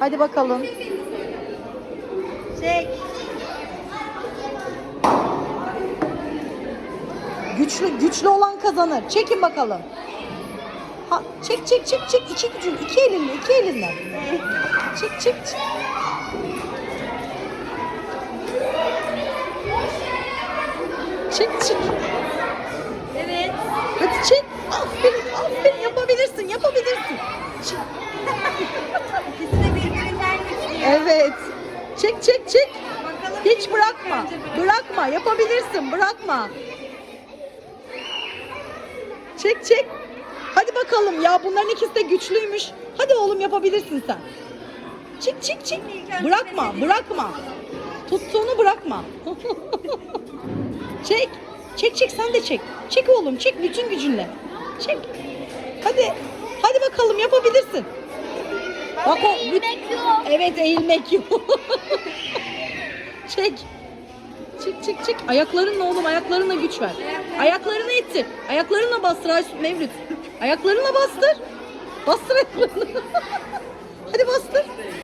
Hadi bakalım. Çek. Güçlü güçlü olan kazanır. Çekin bakalım. Ha, çek çek çek çek iki gücün iki elinle iki elinle. Çek çek çek. Çek çek. Evet. Hadi çek. Aferin aferin yapabilirsin yapabilirsin. Çek. İkisi de birbirinden güçlü. Evet. Çek çek çek. Hiç bırakma. Bırakma. Yapabilirsin. Bırakma. Çek çek. Hadi bakalım ya bunların ikisi de güçlüymüş. Hadi oğlum yapabilirsin sen. Çek. İlk önce Bırakma bırakma. Tuttuğunu bırakma. çek. Çek çek sen de çek. Çek oğlum çek bütün gücünle. Çek. Hadi. Hadi bakalım yapabilirsin. Bak o eğilmek yok. Evet eğilmek yok. çek. Çek çek çek. Ayaklarınla oğlum ayaklarınla güç ver. Ayaklarını ittir. Ayaklarınla bastır Aysun Mevlüt. Ayaklarınla bastır. Bastır ayaklarını. Hadi bastır.